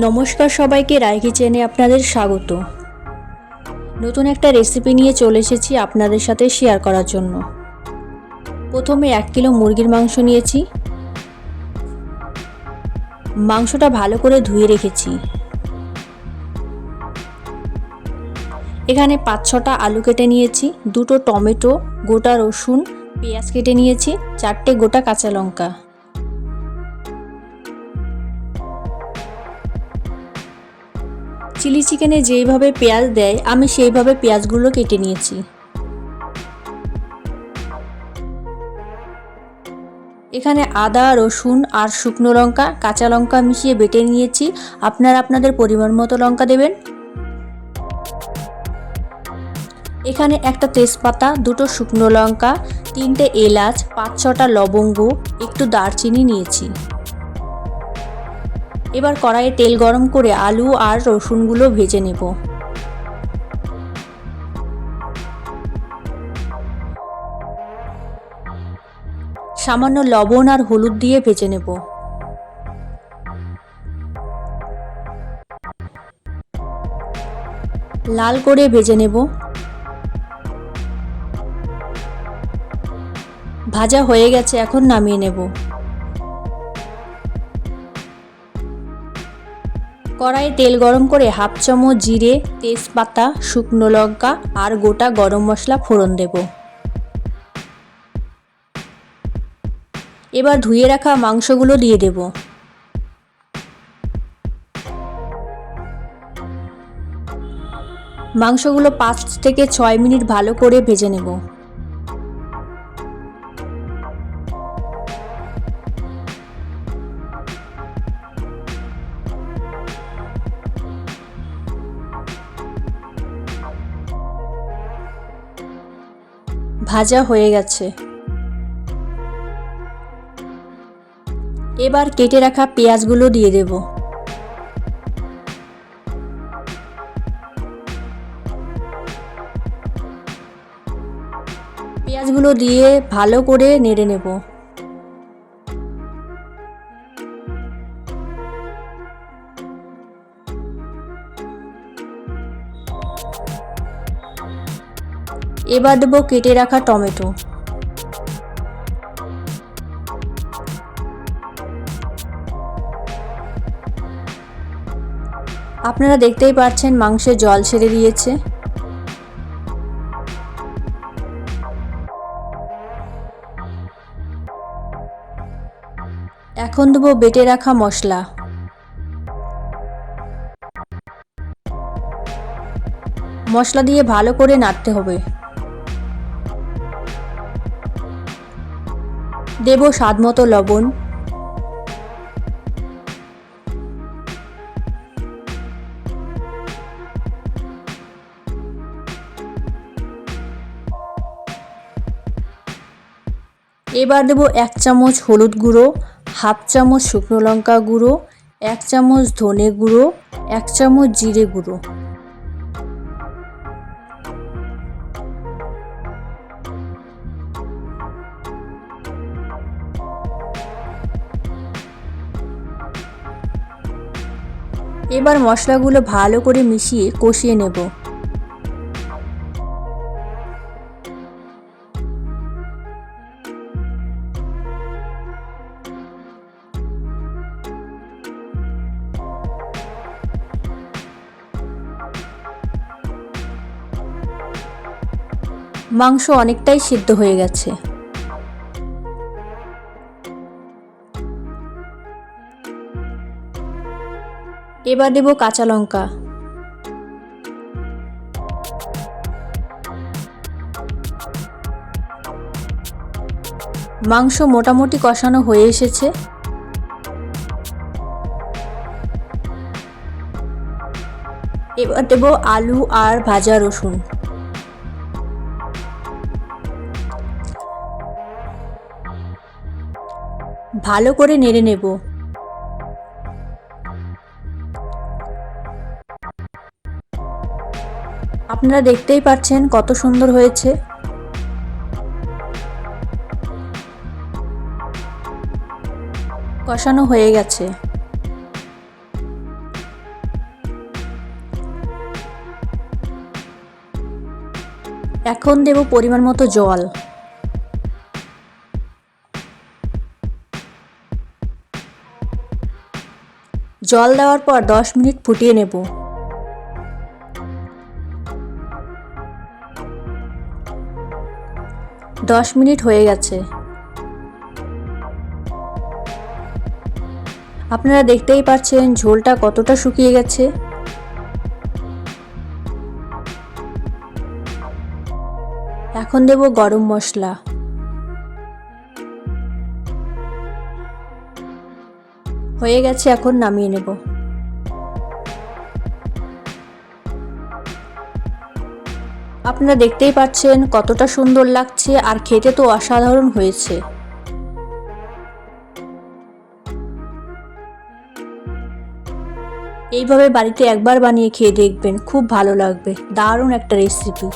নমস্কার সবাইকে রায় কিচেনে আপনাদের স্বাগত। নতুন একটা রেসিপি নিয়ে চলে এসেছি আপনাদের সাথে শেয়ার করার জন্য। প্রথমে এক কিলো মুরগির মাংস নিয়েছি। মাংসটা ভালো করে ধুয়ে রেখেছি। এখানে পাঁচ ছটা আলু কেটে নিয়েছি, দুটো টমেটো, গোটা রসুন, পেঁয়াজ কেটে নিয়েছি, চারটে গোটা কাঁচা লঙ্কা। চিলি চিকেনে যেইভাবে পেঁয়াজ দেয়, আমি সেইভাবে পেঁয়াজগুলো কেটে নিয়েছি। এখানে আদা, রসুন আর শুকনো লঙ্কা, কাঁচা লঙ্কা মিশিয়ে বেটে নিয়েছি। আপনারা আপনাদের পরিমাণ মতো লঙ্কা দেবেন। এখানে একটা তেজপাতা, দুটো শুকনো লঙ্কা, তিনটে এলাচ, পাঁচ ছটা লবঙ্গ, একটু দারচিনি নিয়েছি। এবার কড়াইয়ে তেল গরম করে আলু আর রসুনগুলো ভেজে নেব। সামান্য লবণ আর হলুদ দিয়ে ভেজে নেব। লাল করে ভেজে নেব। ভাজা হয়ে গেছে, এখন নামিয়ে নেব। কড়াইয়ে তেল গরম করে হাফ চামচ জিরে, তেজপাতা, শুকনো লঙ্কা আর গোটা গরম মশলা ফোড়ন দেব। এবার ধুয়ে রাখা মাংসগুলো দিয়ে দেব। মাংসগুলো পাঁচ থেকে ছয় মিনিট ভালো করে ভেজে নেব। ভাজা হয়ে গেছে। এবার কেটে রাখা পেঁয়াজগুলো দিয়ে দেব। পেঁয়াজগুলো দিয়ে ভালো করে নেড়ে নেব। এবার দেবো কেটে রাখা টমেটো। আপনারা দেখতেই পাচ্ছেন মাংসে জল ছেড়ে দিয়েছে। এখন দেবো বেটে রাখা মশলা। মশলা দিয়ে ভালো করে নাড়তে হবে। দেব স্বাদ মতো লবণ। এবার দেবো এক চামচ হলুদ গুঁড়ো, হাফ চামচ শুকনো লঙ্কা গুঁড়ো, এক চামচ ধনে গুঁড়ো, এক চামচ জিরে গুঁড়ো। এবার মশলাগুলো ভালো করে মিশিয়ে কষিয়ে নেব। মাংস অনেকটাই সিদ্ধ হয়ে গেছে। এবার দেব কাঁচা লঙ্কা। মাংস মোটামুটি কষানো হয়ে এসেছে। এবার দেব আলু আর ভাজা রসুন। ভালো করে নেড়ে নেব। আপনারা দেখতেই পাচ্ছেন কত সুন্দর হয়েছে। কষানো হয়ে গেছে। এখন দেব পরিমাণ মতো জল। জল দেওয়ার পর দশ মিনিট ফুটিয়ে নেব। দশ মিনিট হয়ে গেছে। আপনারা দেখতেই পাচ্ছেন ঝোলটা কতটা শুকিয়ে গেছে। এখন দেব গরম মশলা। হয়ে গেছে, এখন নামিয়ে নেব। আপনারা দেখতেই পাচ্ছেন কতটা সুন্দর লাগছে আর খেতে তো অসাধারণ হয়েছে। এইভাবে বাড়িতে একবার বানিয়ে খেয়ে দেখবেন, খুব ভালো লাগবে। দারুণ একটা রেসিপি